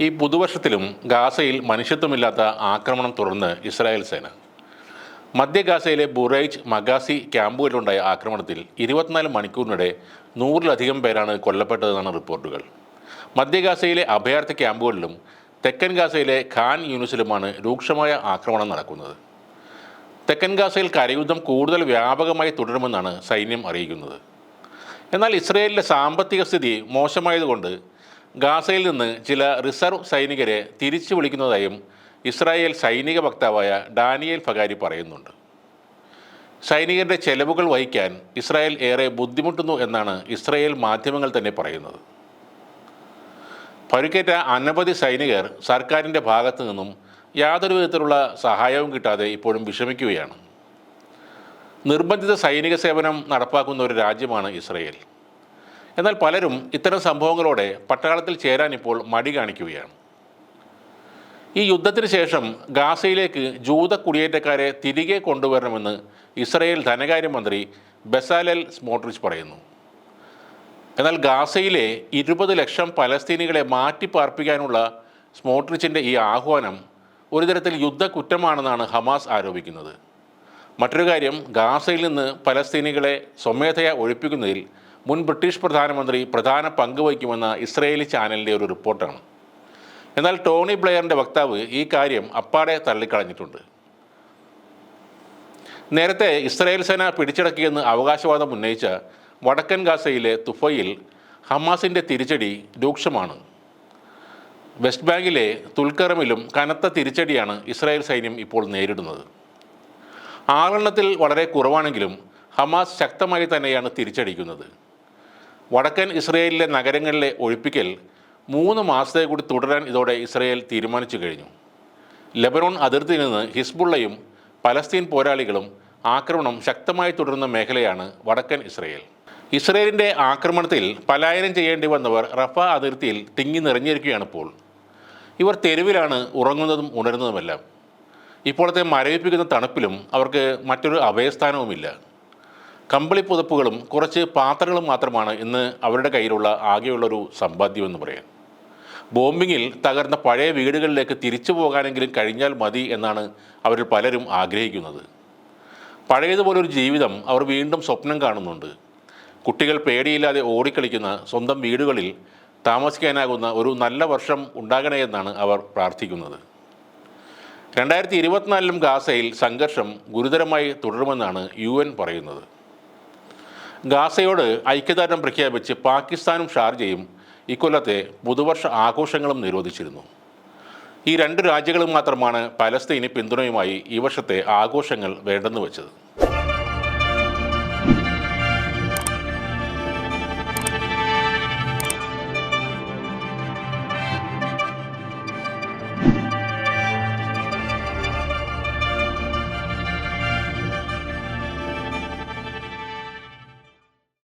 ഈ പുതുവർഷത്തിലും ഗാസയിൽ മനുഷ്യത്വമില്ലാത്ത ആക്രമണം തുടർന്ന് ഇസ്രായേൽ സേന. മധ്യ ഗാസയിലെ ബുറൈജ് മഗാസി ക്യാമ്പുകളിലുണ്ടായ ആക്രമണത്തിൽ ഇരുപത്തിനാല് മണിക്കൂറിനിടെ നൂറിലധികം പേരാണ് കൊല്ലപ്പെട്ടതെന്നാണ് റിപ്പോർട്ടുകൾ. മധ്യ ഗാസയിലെ അഭയാർത്ഥി ക്യാമ്പുകളിലും തെക്കൻ ഗാസയിലെ ഖാൻ യൂണിസിലുമാണ് രൂക്ഷമായ ആക്രമണം നടക്കുന്നത്. തെക്കൻ ഗാസയിൽ കരയുദ്ധം കൂടുതൽ വ്യാപകമായി തുടരുമെന്നാണ് സൈന്യം അറിയിക്കുന്നത്. എന്നാൽ ഇസ്രയേലിന്റെ സാമ്പത്തിക സ്ഥിതി മോശമായതുകൊണ്ട് ഗാസയിൽ നിന്ന് ചില റിസർവ് സൈനികരെ തിരിച്ചു വിളിക്കുന്നതായും ഇസ്രായേൽ സൈനിക വക്താവായ ഡാനിയേൽ ഫഗാരി പറയുന്നുണ്ട്. സൈനികരുടെ ചെലവുകൾ വഹിക്കാൻ ഇസ്രായേൽ ഏറെ ബുദ്ധിമുട്ടുന്നു എന്നാണ് ഇസ്രായേൽ മാധ്യമങ്ങൾ തന്നെ പറയുന്നത്. പരുക്കേറ്റ അനവധി സൈനികർ സർക്കാരിന്റെ ഭാഗത്തു നിന്നും യാതൊരു വിധത്തിലുള്ള സഹായവും കിട്ടാതെ ഇപ്പോഴും വിഷമിക്കുകയാണ്. നിർബന്ധിത സൈനിക സേവനം നടപ്പാക്കുന്ന ഒരു രാജ്യമാണ് ഇസ്രയേൽ. എന്നാൽ പലരും ഇത്തരം സംഭവങ്ങളോടെ പട്ടാളത്തിൽ ചേരാൻ ഇപ്പോൾ മടി കാണിക്കുകയാണ്. ഈ യുദ്ധത്തിന് ശേഷം ഗാസയിലേക്ക് ജൂത കുടിയേറ്റക്കാരെ തിരികെ കൊണ്ടുവരണമെന്ന് ഇസ്രയേൽ ധനകാര്യമന്ത്രി ബസാലൽ സ്മോട്രിച്ച് പറയുന്നു. എന്നാൽ ഗാസയിലെ ഇരുപത് ലക്ഷം പലസ്തീനികളെ മാറ്റിപ്പാർപ്പിക്കാനുള്ള സ്മോട്രിച്ചിന്റെ ഈ ആഹ്വാനം ഒരു തരത്തിൽ യുദ്ധ കുറ്റമാണെന്നാണ് ഹമാസ് ആരോപിക്കുന്നത്. മറ്റൊരു കാര്യം ഗാസയിൽ നിന്ന് പലസ്തീനികളെ സ്വമേധയാ ഒഴിപ്പിക്കുന്നതിൽ മുൻ ബ്രിട്ടീഷ് പ്രധാനമന്ത്രി പ്രധാന പങ്ക് വഹിക്കുമെന്ന ഇസ്രയേലി ചാനലിന്റെ ഒരു റിപ്പോർട്ടാണ്. എന്നാൽ ടോണി ബ്ലെയറിന്റെ വക്താവ് ഈ കാര്യം അപ്പാടെ തള്ളിക്കളഞ്ഞിട്ടുണ്ട്. നേരത്തെ ഇസ്രായേൽ സേന പിടിച്ചടക്കിയെന്ന് അവകാശവാദം ഉന്നയിച്ച വടക്കൻ ഗാസയിലെ തുഫയിൽ ഹമാസിന്റെ തിരിച്ചടി രൂക്ഷമാണ്. വെസ്റ്റ് ബാങ്കിലെ തുൽക്കറമിലും കനത്ത തിരിച്ചടിയാണ് ഇസ്രായേൽ സൈന്യം ഇപ്പോൾ നേരിടുന്നത്. ആറെണ്ണത്തിൽ വളരെ കുറവാണെങ്കിലും ഹമാസ് ശക്തമായി തന്നെയാണ് തിരിച്ചടിക്കുന്നത്. വടക്കൻ ഇസ്രയേലിലെ നഗരങ്ങളിലെ ഒഴിപ്പിക്കൽ മൂന്ന് മാസത്തെ കൂടി തുടരാൻ ഇതോടെ ഇസ്രയേൽ തീരുമാനിച്ചു കഴിഞ്ഞു. ലെബനോൺ അതിർത്തിയിൽ നിന്ന് ഹിസ്ബുള്ളയും പലസ്തീൻ പോരാളികളും ആക്രമണം ശക്തമായി തുടരുന്ന മേഖലയാണ് വടക്കൻ ഇസ്രയേൽ. ഇസ്രയേലിന്റെ ആക്രമണത്തിൽ പലായനം ചെയ്യേണ്ടി വന്നവർ റഫ അതിർത്തിയിൽ തിങ്ങി നിറഞ്ഞിരിക്കുകയാണ് ഇപ്പോൾ. ഇവർ തെരുവിലാണ് ഉറങ്ങുന്നതും ഉണരുന്നതുമെല്ലാം. ഇപ്പോഴത്തെ മരവിപ്പിക്കുന്ന തണുപ്പിലും അവർക്ക് മറ്റൊരു അഭയസ്ഥാനവുമില്ല. കമ്പിളി പുതപ്പുകളും കുറച്ച് പാത്രങ്ങളും മാത്രമാണ് ഇന്ന് അവരുടെ കയ്യിലുള്ള ആകെയുള്ളൊരു സമ്പാദ്യമെന്ന് പറയാം. ബോംബിങ്ങിൽ തകർന്ന പഴയ വീടുകളിലേക്ക് തിരിച്ചു പോകാനെങ്കിലും കഴിഞ്ഞാൽ മതി എന്നാണ് അവരിൽ പലരും ആഗ്രഹിക്കുന്നത്. പഴയതുപോലൊരു ജീവിതം അവർ വീണ്ടും സ്വപ്നം കാണുന്നുണ്ട്. കുട്ടികൾ പേടിയില്ലാതെ ഓടിക്കളിക്കുന്ന സ്വന്തം വീടുകളിൽ താമസിക്കാനാകുന്ന ഒരു നല്ല വർഷം ഉണ്ടാകണേ എന്നാണ് അവർ പ്രാർത്ഥിക്കുന്നത്. രണ്ടായിരത്തി ഇരുപത്തിനാലിലും ഗാസയിൽ സംഘർഷം ഗുരുതരമായി തുടരുമെന്നാണ് യു പറയുന്നത്. ഗാസയോട് ഐക്യദാർഢ്യം പ്രഖ്യാപിച്ച് പാകിസ്ഥാനും ഷാർജയും ഇക്കൊല്ലത്തെ പുതുവർഷ ആഘോഷങ്ങളും നിരോധിച്ചിരുന്നു. ഈ രണ്ട് രാജ്യങ്ങളും മാത്രമാണ് പലസ്തീന് പിന്തുണയുമായി ഈ വർഷത്തെ ആഘോഷങ്ങൾ വേണ്ടെന്ന് വെച്ചത്.